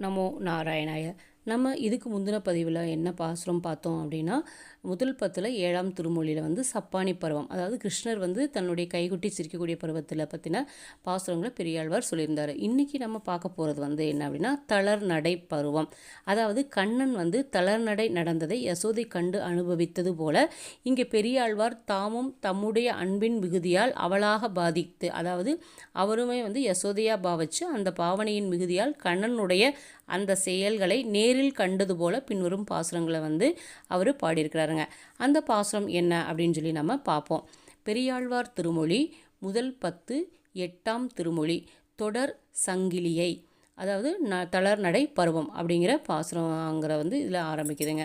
நமோ நாராயணாய நம்ம இதுக்கு முந்தின பதிவில் என்ன பாசுரம் பார்த்தோம் அப்படின்னா முதல் பத்தில் ஏழாம் திருமொழியில் வந்து சப்பானி பருவம். அதாவது கிருஷ்ணர் வந்து தன்னுடைய கைகுட்டி சிரிக்கக்கூடிய பருவத்தில் பற்றின பாசுரங்களை பெரியாழ்வார் சொல்லியிருந்தார். இன்றைக்கி நம்ம பார்க்க போகிறது வந்து என்ன அப்படின்னா தளர் நடை பருவம். அதாவது கண்ணன் வந்து தளர் நடை நடந்ததை யசோதை கண்டு அனுபவித்தது போல இங்கே பெரியாழ்வார் தாமும் தம்முடைய அன்பின் மிகுதியால் அவளாக பாதித்து அதாவது அவருமே வந்து யசோதையாக பாவிச்சு அந்த பாவனையின் மிகுதியால் கண்ணனுடைய அந்த செயல்களை நேரில் கண்டது போல பின்வரும் பாசுரங்களை வந்து அவர் பாடியிருக்கிறாருங்க. அந்த பாசுரம் என்ன அப்படின்னு சொல்லி நம்ம பார்ப்போம் பெரியாழ்வார் திருமொழி முதல் பத்து எட்டாம் திருமொழி தொடர் சங்கிலியை அதாவது ந தளர் நடை பருவம் அப்படிங்கிற பாசுரங்கிற வந்து இதில் ஆரம்பிக்குதுங்க.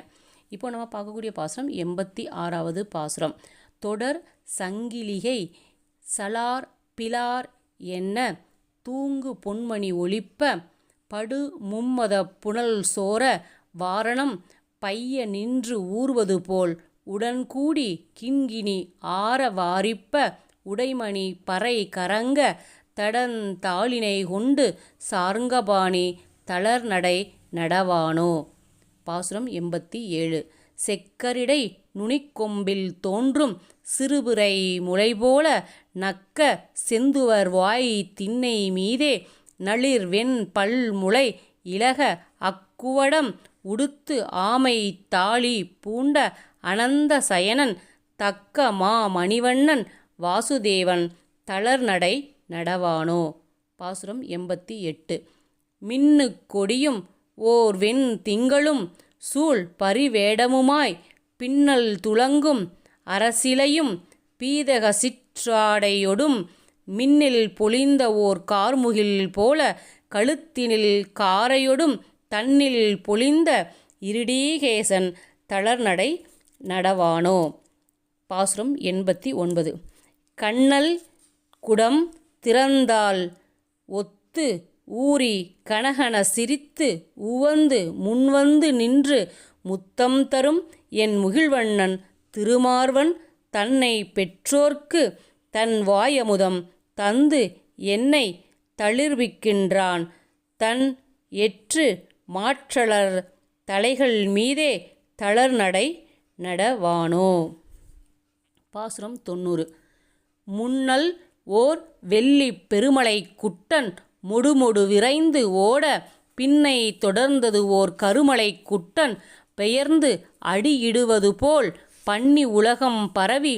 இப்போ நம்ம பார்க்கக்கூடிய பாசுரம் எண்பத்தி ஆறாவது பாசுரம். தொடர் சங்கிலிகை சலார் பிலார் என்ன தூங்கு பொன்மணி ஒளிப்ப படு மும்மத புனல் சோர வாரணம் பைய நின்று ஊர்வது போல் உடன்கூடி கிண்கிணி ஆற வாரிப்ப உடைமணி பறை கரங்க தடந்தாளினை கொண்டு சார்ங்கபாணி தளர்நடை நடவானோ? பாசுரம் எண்பத்தி ஏழு. செக்கரிடை நுனிக்கொம்பில் தோன்றும் சிறுபிறை முளைபோல நக்க செந்துவர் வாய் திண்ணை மீதே நளிர் வெண் பல்முளை இலக அக்குவடம் உடுத்து ஆமை தாளி பூண்ட அனந்த சயனன் தக்க மா மணிவண்ணன் வாசுதேவன் தளர்நடை நடவானோ? பாசுரம் எண்பத்தி எட்டு. மின்னு கொடியும் ஓர் வெண் திங்களும் சூழ் பரிவேடமுமாய் பின்னல் துளங்கும் அரசிலையும் பீதக சிற்றாடையொடும் மின்னில் பொழிந்த ஓர் கார்முகில் போல கழுத்தினில் காரையொடும் தன்னில் பொழிந்த இருடீகேசன் தளர்நடை நடவானோ? பாசுரம் எண்பத்தி ஒன்பது கண்ணல் குடம் திறந்தால் ஒத்து ஊறி கனகன சிரித்து உவந்து முன்வந்து நின்று முத்தம் தரும் என் முகிழ்வண்ணன் திருமார்வன் தன்னை பெற்றோர்க்கு தன் வாயமுதம் தந்து என்னை தளிர்விக்கின்றான். தன் எற்று மாற்றலர் தலைகள் மீதே தளர்நடை நடவானோ? பாசுரம் தொண்ணூறு. முன்னல் ஓர் வெள்ளி பெருமலை குட்டன் முடுமுடு விரைந்து ஓட பின்னை தொடர்ந்தது ஓர் கருமலை குட்டன் பெயர்ந்து அடியிடுவது போல் பண்ணி உலகம் பரவி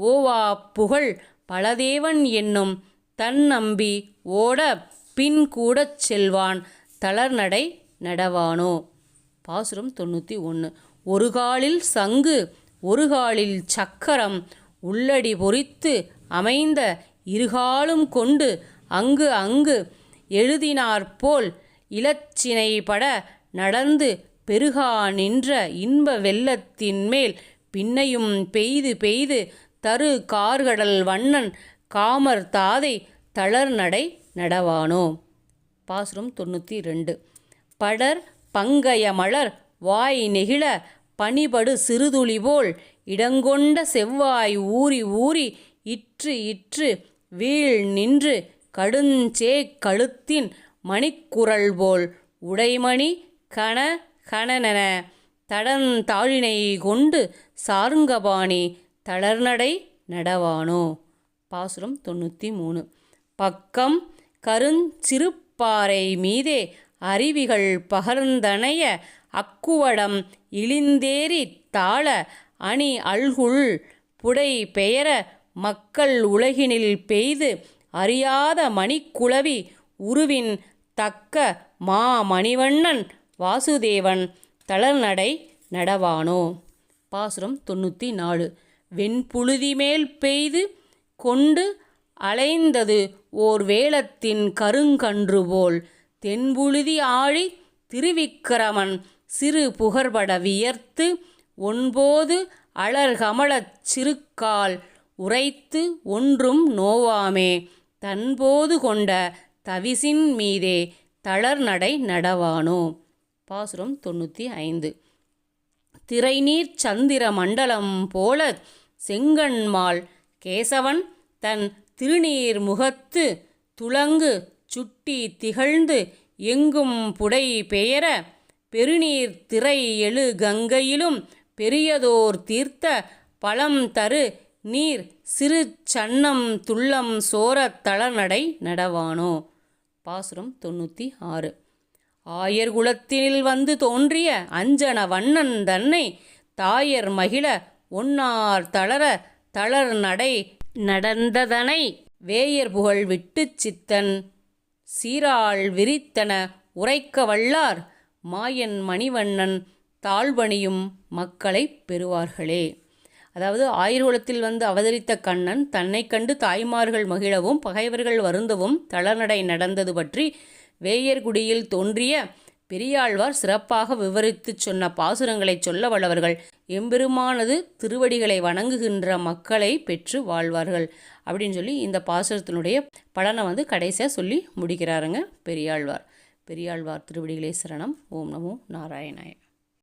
ஓவா புகழ் பலதேவன் என்னும் தன் நம்பி ஓட பின் கூடச் செல்வான் தளர்நடை நடவானோ? பாசுரம் தொண்ணூற்றி ஒன்று ஒரு காலில் சங்கு ஒரு காலில் சக்கரம் உள்ளடி பொறித்து அமைந்த இருகாலும் கொண்டு அங்கு அங்கு எழுதினாற்போல் இலச்சினைப்பட நடந்து பெருகா நின்ற இன்ப வெள்ளத்தின் மேல் பின்னையும் பெய்து பெய்து தரு கார்கடல் வண்ணன் காமர் தாதை தளர்நடை நடவானோ? பாசுரம் தொண்ணூற்றி ரெண்டு படர் பங்கய மலர் வாய் நெகிழ பனிபடு சிறுதுளி போல் இடங்கொண்ட செவ்வாய் ஊறி ஊறி இற்று இற்று வீழ் நின்று கடுஞ்சே கழுத்தின் மணிக்குரல் போல் உடைமணி கண கணனென தடந்தாழினை கொண்டு சாருங்கபாணி தளர்நடை நடவானோ? பாசுரம் தொண்ணூற்றி மூணு பக்கம் கருஞ்சிறுப்பாறை மீதே அருவிகள் பகர்ந்தனைய அக்குவடம் இழிந்தேறி தாழ அணி அல்குள் புடை பெயர மக்கள் உலகினில் பெய்து அறியாத மணிக்குளவி உருவின் தக்க மா மணிவண்ணன் வாசுதேவன் தளர்நடை நடவானோ? பாசுரம் தொண்ணூற்றி நாலு வெண்புழுதி மேல் பெய்து கொண்டு அலைந்தது ஓர் வேளத்தின் கருங்கன்று போல். தென்புழுதி ஆழி திருவிக்கிரமன் சிறு புகர்பட வியர்த்து ஒன்போது அலர்கமலச் சிறுக்கால் உரைத்து ஒன்றும் நோவாமே. தன்போது கொண்ட தவிசின் மீதே தளர்நடை நடவானோ. பாசுரம் தொண்ணூற்றி ஐந்து. திரைநீர் சந்திர மண்டலம் போல செங்கண்மால் கேசவன் தன் திருநீர் முகத்து துளங்கு சுட்டி திகழ்ந்து எங்கும் புடை பெயர பெருநீர் திரை எழு கங்கையிலும் பெரியதோர் தீர்த்த பழம் தரு நீர் சிறு சன்னம் துள்ளம் சோரத் தளநடை நடவானோ? பாசுரம் தொண்ணூற்றி ஆறு. ஆயர் குலத்தினில் வந்து தோன்றிய அஞ்சன வண்ணன் தன்னை தாயர் மகிழ ஒன்னார் தளர தளர் நடை நடந்ததனை வேயர் புகழ் விட்டுச் சித்தன். சீராள் விரித்தன உரைக்க வல்லார் மாயன் மணிவண்ணன் தாழ்வணியும் மக்களைப் பெறுவார்களே. அதாவது ஆயுர்குலத்தில் வந்து அவதரித்த கண்ணன் தன்னை கண்டு தாய்மார்கள் மகிழவும் பகைவர்கள் வருந்தவும் தளநடை நடந்தது பற்றி வேயர்குடியில் தோன்றிய பெரியாழ்வார் சிறப்பாக விவரித்துச் சொன்ன பாசுரங்களைச் சொல்ல வல்லவர்கள் எம்பெருமானது திருவடிகளை வணங்குகின்ற மக்களை பெற்று வாழ்வார்கள் அப்படின்னு சொல்லி இந்த பாசுரத்தினுடைய பலனை வந்து கடைசியாக சொல்லி முடிக்கிறாருங்க பெரியாழ்வார். பெரியாழ்வார் திருவடிகளே சரணம். ஓம் நமோ நாராயணாய.